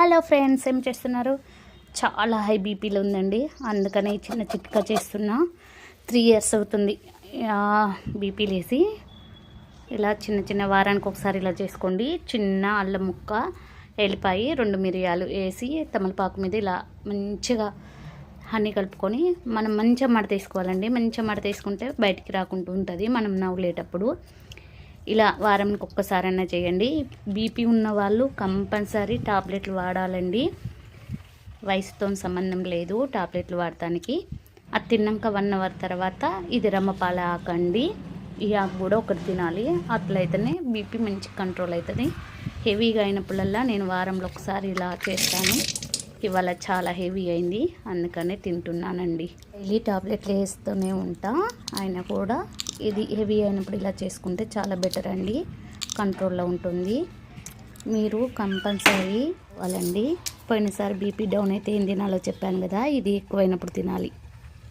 Hello friends ఏం చేస్తున్నారు? చాలా హై బీపీలో ఉందండి. అందుకనే చిన్న చిట్కా చేస్తున్నా. త్రీ ఇయర్స్ అవుతుంది. బీపీ లేసి ఇలా చిన్న చిన్న వారానికి ఒకసారి ఇలా చేసుకోండి. చిన్న అల్లం ముక్క ఎల్లిపాయి రెండు మిరియాలు వేసి తమలపాకు మీద ఇలా మంచిగా హనీ కలుపుకొని మనం మంచిగా మడత వేసుకోవాలండి. మంచిగా మడత వేసుకుంటే బయటికి రాకుండా ఉంటుంది. మనం నవ్వులేటప్పుడు ఇలా వారానికి ఒక్కసారైనా చేయండి. బీపీ ఉన్న వాళ్ళు కంపల్సరీ టాబ్లెట్లు వాడాలండి. వయసుతో సంబంధం లేదు టాబ్లెట్లు వాడటానికి. అది తిన్నాక వన్ అవర్ తర్వాత ఇది రమ్మపాల ఆకండి ఈ ఆకు కూడా ఒకటి తినాలి. అట్లయితేనే బీపీ మంచి కంట్రోల్ అవుతుంది హెవీగా అయినప్పుడల్లా నేను వారంలో ఒకసారి ఇలా చేస్తాను. ఇవాళ చాలా హెవీ అయింది. అందుకనే తింటున్నానండి. డైలీ టాబ్లెట్లు వేస్తూనే ఉంటా. ఆయన కూడా ఇది హెవీ అయినప్పుడు ఇలా చేసుకుంటే చాలా బెటర్ అండి. కంట్రోల్లో ఉంటుంది. మీరు కంపల్సరీ వాళ్ళండి పోయినసారి బీపీ డౌన్ అయితే ఏం తినాలో చెప్పాను కదా ఇది ఎక్కువైనప్పుడు తినాలి.